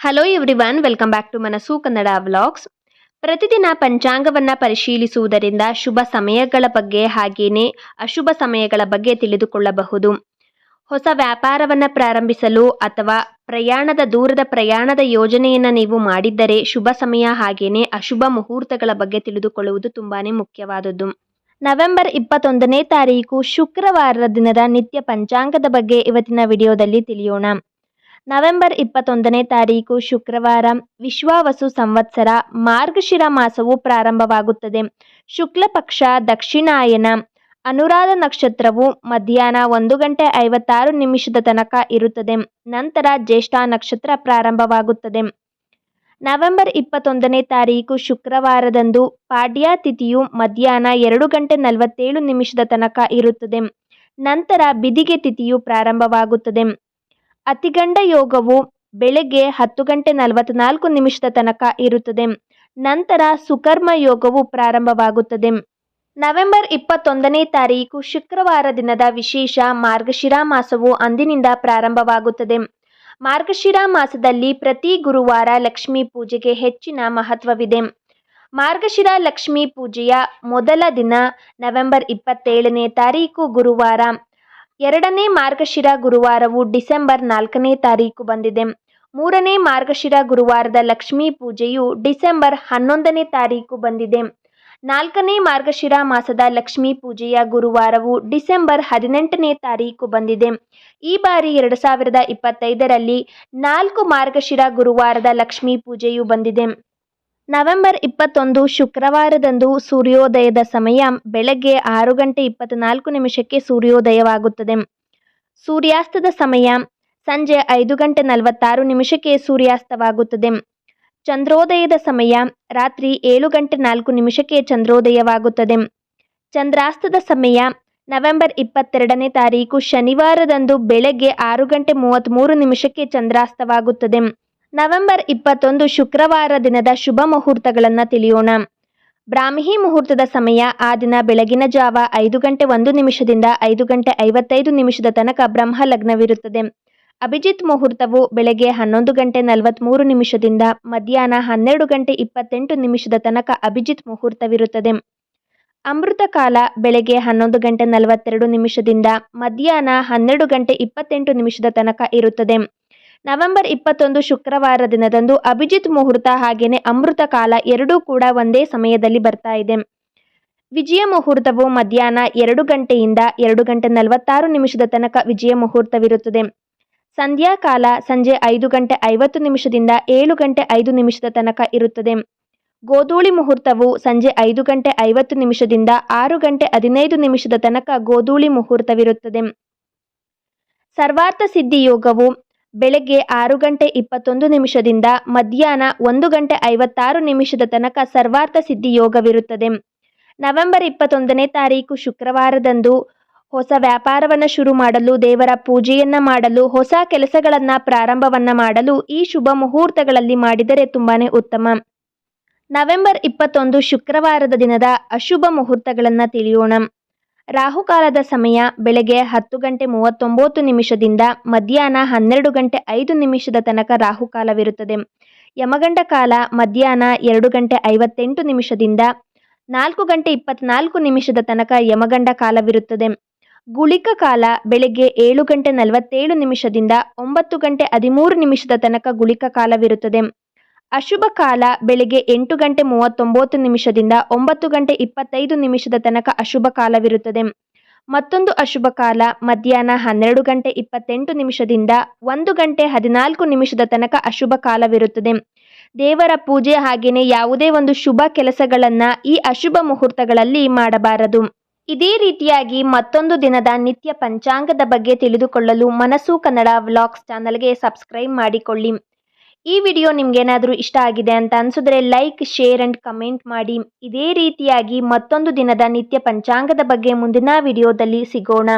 Hello everyone welcome back to Manassu Kannada vlogs ಪ್ರತಿದಿನ ಪಂಚಾಂಗವನ್ನ ಪರಿಶೀಲಿಸುವುದರಿಂದ ಶುಭ ಸಮಯಗಳ ಬಗ್ಗೆ ಹಾಗೆಯೇ ಅಶುಭ ಸಮಯಗಳ ಬಗ್ಗೆ ತಿಳಿದುಕೊಳ್ಳಬಹುದು. ಹೊಸ ವ್ಯಾಪಾರವನ್ನ ಪ್ರಾರಂಭಿಸಲು ಅಥವಾ ಪ್ರಯಾಣದ ದೂರದ ಪ್ರಯಾಣದ ಯೋಜನೆಯನ್ನ ನೀವು ಮಾಡಿದ್ದರೆ ಶುಭ ಸಮಯ ಹಾಗೆಯೇ ಅಶುಭ ಮುಹೂರ್ತಗಳ ಬಗ್ಗೆ ತಿಳಿದುಕೊಳ್ಳುವುದು ತುಂಬಾನೇ ಮುಖ್ಯವಾದದ್ದು. ನವೆಂಬರ್ ಇಪ್ಪತ್ತೊಂದನೇ ತಾರೀಕು ಶುಕ್ರವಾರದ ದಿನದ ನಿತ್ಯ ಪಂಚಾಂಗದ ಬಗ್ಗೆ ಇವತ್ತಿನ ವಿಡಿಯೋದಲ್ಲಿ ತಿಳಿಯೋಣ. ನವೆಂಬರ್ ಇಪ್ಪತ್ತೊಂದನೇ ತಾರೀಕು ಶುಕ್ರವಾರ ವಿಶ್ವಾವಸು ಸಂವತ್ಸರ ಮಾರ್ಗಶಿರ ಮಾಸವು ಪ್ರಾರಂಭವಾಗುತ್ತದೆ. ಶುಕ್ಲ ಪಕ್ಷ ದಕ್ಷಿಣಾಯನ ಅನುರಾಧ ನಕ್ಷತ್ರವು ಮಧ್ಯಾಹ್ನ ಒಂದು ಗಂಟೆ ಐವತ್ತಾರು ನಿಮಿಷದ ತನಕ ಇರುತ್ತದೆ. ನಂತರ ಜ್ಯೇಷ್ಠ ನಕ್ಷತ್ರ ಪ್ರಾರಂಭವಾಗುತ್ತದೆ. ನವೆಂಬರ್ ಇಪ್ಪತ್ತೊಂದನೇ ತಾರೀಕು ಶುಕ್ರವಾರದಂದು ಪಾಡ್ಯ ತಿಥಿಯು ಮಧ್ಯಾಹ್ನ ಎರಡು ಗಂಟೆ ನಲವತ್ತೇಳು ನಿಮಿಷದ ತನಕ ಇರುತ್ತದೆ. ನಂತರ ಬಿದಿಗೆ ತಿಥಿಯು ಪ್ರಾರಂಭವಾಗುತ್ತದೆ. ಅತಿಗಂಡ ಯೋಗವು ಬೆಳಗ್ಗೆ ಹತ್ತು ಗಂಟೆ ನಲವತ್ನಾಲ್ಕು ನಿಮಿಷದ ತನಕ ಇರುತ್ತದೆ. ನಂತರ ಸುಕರ್ಮ ಯೋಗವು ಪ್ರಾರಂಭವಾಗುತ್ತದೆ. ನವೆಂಬರ್ ಇಪ್ಪತ್ತೊಂದನೇ ತಾರೀಕು ಶುಕ್ರವಾರ ದಿನದ ವಿಶೇಷ ಮಾರ್ಗಶಿರ ಮಾಸವು ಅಂದಿನಿಂದ ಪ್ರಾರಂಭವಾಗುತ್ತದೆ. ಮಾರ್ಗಶಿರ ಮಾಸದಲ್ಲಿ ಪ್ರತಿ ಗುರುವಾರ ಲಕ್ಷ್ಮೀ ಪೂಜೆಗೆ ಹೆಚ್ಚಿನ ಮಹತ್ವವಿದೆ. ಮಾರ್ಗಶಿರ ಲಕ್ಷ್ಮೀ ಪೂಜೆಯ ಮೊದಲ ದಿನ ನವೆಂಬರ್ ಇಪ್ಪತ್ತೇಳನೇ ತಾರೀಕು ಗುರುವಾರ. ಎರಡನೇ ಮಾರ್ಗಶಿರ ಗುರುವಾರವು ಡಿಸೆಂಬರ್ ನಾಲ್ಕನೇ ತಾರೀಕು ಬಂದಿದೆ. ಮೂರನೇ ಮಾರ್ಗಶಿರ ಗುರುವಾರದ ಲಕ್ಷ್ಮೀ ಪೂಜೆಯು ಡಿಸೆಂಬರ್ ಹನ್ನೊಂದನೇ ತಾರೀಕು ಬಂದಿದೆ. ನಾಲ್ಕನೇ ಮಾರ್ಗಶಿರ ಮಾಸದ ಲಕ್ಷ್ಮೀ ಪೂಜೆಯ ಗುರುವಾರವು ಡಿಸೆಂಬರ್ ಹದಿನೆಂಟನೇ ತಾರೀಕು ಬಂದಿದೆ. ಈ ಬಾರಿ ಎರಡು ಸಾವಿರದ ಇಪ್ಪತ್ತೈದರಲ್ಲಿ ನಾಲ್ಕು ಮಾರ್ಗಶಿರ ಗುರುವಾರದ ಲಕ್ಷ್ಮೀ ಪೂಜೆಯು ಬಂದಿದೆ. ನವೆಂಬರ್ ಇಪ್ಪತ್ತೊಂದು ಶುಕ್ರವಾರದಂದು ಸೂರ್ಯೋದಯದ ಸಮಯ ಬೆಳಗ್ಗೆ ಆರು ಗಂಟೆ ಇಪ್ಪತ್ತ್ನಾಲ್ಕು ನಿಮಿಷಕ್ಕೆ ಸೂರ್ಯೋದಯವಾಗುತ್ತದೆ. ಸೂರ್ಯಾಸ್ತದ ಸಮಯ ಸಂಜೆ ಐದು ಗಂಟೆ ನಲವತ್ತಾರು ನಿಮಿಷಕ್ಕೆ ಸೂರ್ಯಾಸ್ತವಾಗುತ್ತದೆ. ಚಂದ್ರೋದಯದ ಸಮಯ ರಾತ್ರಿ ಏಳು ಗಂಟೆ ನಾಲ್ಕು ನಿಮಿಷಕ್ಕೆ ಚಂದ್ರೋದಯವಾಗುತ್ತದೆ. ಚಂದ್ರಾಸ್ತದ ಸಮಯ ನವೆಂಬರ್ ಇಪ್ಪತ್ತೆರಡನೇ ತಾರೀಕು ಶನಿವಾರದಂದು ಬೆಳಗ್ಗೆ ಆರು ಗಂಟೆ ಮೂವತ್ತ್ಮೂರು ನಿಮಿಷಕ್ಕೆ ಚಂದ್ರಾಸ್ತವಾಗುತ್ತದೆ. ನವೆಂಬರ್ ಇಪ್ಪತ್ತೊಂದು ಶುಕ್ರವಾರ ದಿನದ ಶುಭ ಮುಹೂರ್ತಗಳನ್ನು ತಿಳಿಯೋಣ. ಬ್ರಾಹ್ಮಿ ಮುಹೂರ್ತದ ಸಮಯ ಆ ದಿನ ಬೆಳಗಿನ ಜಾವ ಐದು ಗಂಟೆ ಒಂದು ನಿಮಿಷದಿಂದ ಐದು ಗಂಟೆ ಐವತ್ತೈದು ನಿಮಿಷದ ತನಕ ಬ್ರಹ್ಮ ಲಗ್ನವಿರುತ್ತದೆ ಅಭಿಜಿತ್ ಮುಹೂರ್ತವು ಬೆಳಗ್ಗೆ ಹನ್ನೊಂದು ಗಂಟೆ ನಲವತ್ತ್ಮೂರು ನಿಮಿಷದಿಂದ ಮಧ್ಯಾಹ್ನ ಹನ್ನೆರಡು ಗಂಟೆ ಇಪ್ಪತ್ತೆಂಟು ನಿಮಿಷದ ತನಕ ಅಭಿಜಿತ್ ಮುಹೂರ್ತವಿರುತ್ತದೆ. ಅಮೃತ ಕಾಲ ಬೆಳಗ್ಗೆ ಹನ್ನೊಂದು ಗಂಟೆ ನಲವತ್ತೆರಡು ನಿಮಿಷದಿಂದ ಮಧ್ಯಾಹ್ನ ಹನ್ನೆರಡು ಗಂಟೆ ಇಪ್ಪತ್ತೆಂಟು ನಿಮಿಷದ ತನಕ ಇರುತ್ತದೆ. ನವೆಂಬರ್ ಇಪ್ಪತ್ತೊಂದು ಶುಕ್ರವಾರ ದಿನದಂದು ಅಭಿಜಿತ್ ಮುಹೂರ್ತ ಹಾಗೇನೆ ಅಮೃತ ಕಾಲ ಎರಡೂ ಕೂಡ ಒಂದೇ ಸಮಯದಲ್ಲಿ ಬರ್ತಾ ಇದೆ. ವಿಜಯ ಮುಹೂರ್ತವು ಮಧ್ಯಾಹ್ನ ಎರಡು ಗಂಟೆಯಿಂದ ಎರಡು ಗಂಟೆ ನಲವತ್ತಾರು ನಿಮಿಷದ ತನಕ ವಿಜಯ ಮುಹೂರ್ತವಿರುತ್ತದೆ. ಸಂಧ್ಯಾಕಾಲ ಸಂಜೆ ಐದು ಗಂಟೆ ಐವತ್ತು ನಿಮಿಷದಿಂದ ಏಳು ಗಂಟೆ ಐದು ನಿಮಿಷದ ತನಕ ಇರುತ್ತದೆ. ಗೋಧೂಳಿ ಮುಹೂರ್ತವು ಸಂಜೆ ಐದು ಗಂಟೆ ಐವತ್ತು ನಿಮಿಷದಿಂದ ಆರು ಗಂಟೆ ಹದಿನೈದು ನಿಮಿಷದ ತನಕ ಗೋಧೂಳಿ ಮುಹೂರ್ತವಿರುತ್ತದೆ. ಸರ್ವಾರ್ಥ ಸಿದ್ಧಿ ಯೋಗವು ಬೆಳಗ್ಗೆ ಆರು ಗಂಟೆ ಇಪ್ಪತ್ತೊಂದು ನಿಮಿಷದಿಂದ ಮಧ್ಯಾಹ್ನ ಒಂದು ಗಂಟೆ ಐವತ್ತಾರು ನಿಮಿಷದ ತನಕ ಸರ್ವಾರ್ಥ ಸಿದ್ಧಿ ಯೋಗವಿರುತ್ತದೆ. ನವೆಂಬರ್ ಇಪ್ಪತ್ತೊಂದನೇ ತಾರೀಕು ಶುಕ್ರವಾರದಂದು ಹೊಸ ವ್ಯಾಪಾರವನ್ನು ಶುರು ಮಾಡಲು, ದೇವರ ಪೂಜೆಯನ್ನ ಮಾಡಲು, ಹೊಸ ಕೆಲಸಗಳನ್ನ ಪ್ರಾರಂಭವನ್ನ ಮಾಡಲು ಈ ಶುಭ ಮುಹೂರ್ತಗಳಲ್ಲಿ ಮಾಡಿದರೆ ತುಂಬಾ ಉತ್ತಮ. ನವೆಂಬರ್ ಇಪ್ಪತ್ತೊಂದು ಶುಕ್ರವಾರದ ದಿನದ ಅಶುಭ ಮುಹೂರ್ತಗಳನ್ನು ತಿಳಿಯೋಣ. ರಾಹುಕಾಲದ ಸಮಯ ಬೆಳಗ್ಗೆ ಹತ್ತು ಗಂಟೆ ಮೂವತ್ತೊಂಬತ್ತು ನಿಮಿಷದಿಂದ ಮಧ್ಯಾಹ್ನ ಹನ್ನೆರಡು ಗಂಟೆ ಐದು ನಿಮಿಷದ ತನಕ ರಾಹುಕಾಲವಿರುತ್ತದೆ. ಯಮಗಂಡ ಕಾಲ ಮಧ್ಯಾಹ್ನ ಎರಡು ಗಂಟೆ ಐವತ್ತೆಂಟು ನಿಮಿಷದಿಂದ ನಾಲ್ಕು ಗಂಟೆ ಇಪ್ಪತ್ನಾಲ್ಕು ನಿಮಿಷದ ತನಕ ಯಮಗಂಡ ಕಾಲವಿರುತ್ತದೆ. ಗುಳಿಕ ಕಾಲ ಬೆಳಗ್ಗೆ ಏಳು ಗಂಟೆ ನಲವತ್ತೇಳು ನಿಮಿಷದಿಂದ ಒಂಬತ್ತು ಗಂಟೆ ಹದಿಮೂರು ನಿಮಿಷದ ತನಕ ಗುಳಿಕ ಕಾಲವಿರುತ್ತದೆ. ಅಶುಭ ಕಾಲ ಬೆಳಿಗ್ಗೆ ಎಂಟು ಗಂಟೆ ಮೂವತ್ತೊಂಬತ್ತು ನಿಮಿಷದಿಂದ ಒಂಬತ್ತು ಗಂಟೆ ಇಪ್ಪತ್ತೈದು ನಿಮಿಷದ ತನಕ ಅಶುಭ ಕಾಲವಿರುತ್ತದೆ. ಮತ್ತೊಂದು ಅಶುಭ ಕಾಲ ಮಧ್ಯಾಹ್ನ ಹನ್ನೆರಡು ಗಂಟೆ ಇಪ್ಪತ್ತೆಂಟು ನಿಮಿಷದಿಂದ ಒಂದು ಗಂಟೆ ಹದಿನಾಲ್ಕು ನಿಮಿಷದ ತನಕ ಅಶುಭ ಕಾಲವಿರುತ್ತದೆ. ದೇವರ ಪೂಜೆ ಹಾಗೆಯೇ ಯಾವುದೇ ಒಂದು ಶುಭ ಕೆಲಸಗಳನ್ನು ಈ ಅಶುಭ ಮುಹೂರ್ತಗಳಲ್ಲಿ ಮಾಡಬಾರದು. ಇದೇ ರೀತಿಯಾಗಿ ಮತ್ತೊಂದು ದಿನದ ನಿತ್ಯ ಪಂಚಾಂಗದ ಬಗ್ಗೆ ತಿಳಿದುಕೊಳ್ಳಲು ಮನಸ್ಸು ಕನ್ನಡ ವ್ಲಾಗ್ಸ್ ಚಾನಲ್ಗೆ ಸಬ್ಸ್ಕ್ರೈಬ್ ಮಾಡಿಕೊಳ್ಳಿ. ಈ ವಿಡಿಯೋ ನಿಮ್ಗೇನಾದರೂ ಇಷ್ಟ ಆಗಿದೆ ಅಂತ ಅನಿಸಿದ್ರೆ ಲೈಕ್ ಶೇರ್ ಆ್ಯಂಡ್ ಕಮೆಂಟ್ ಮಾಡಿ. ಇದೇ ರೀತಿಯಾಗಿ ಮತ್ತೊಂದು ದಿನದ ನಿತ್ಯ ಪಂಚಾಂಗದ ಬಗ್ಗೆ ಮುಂದಿನ ವಿಡಿಯೋದಲ್ಲಿ ಸಿಗೋಣ.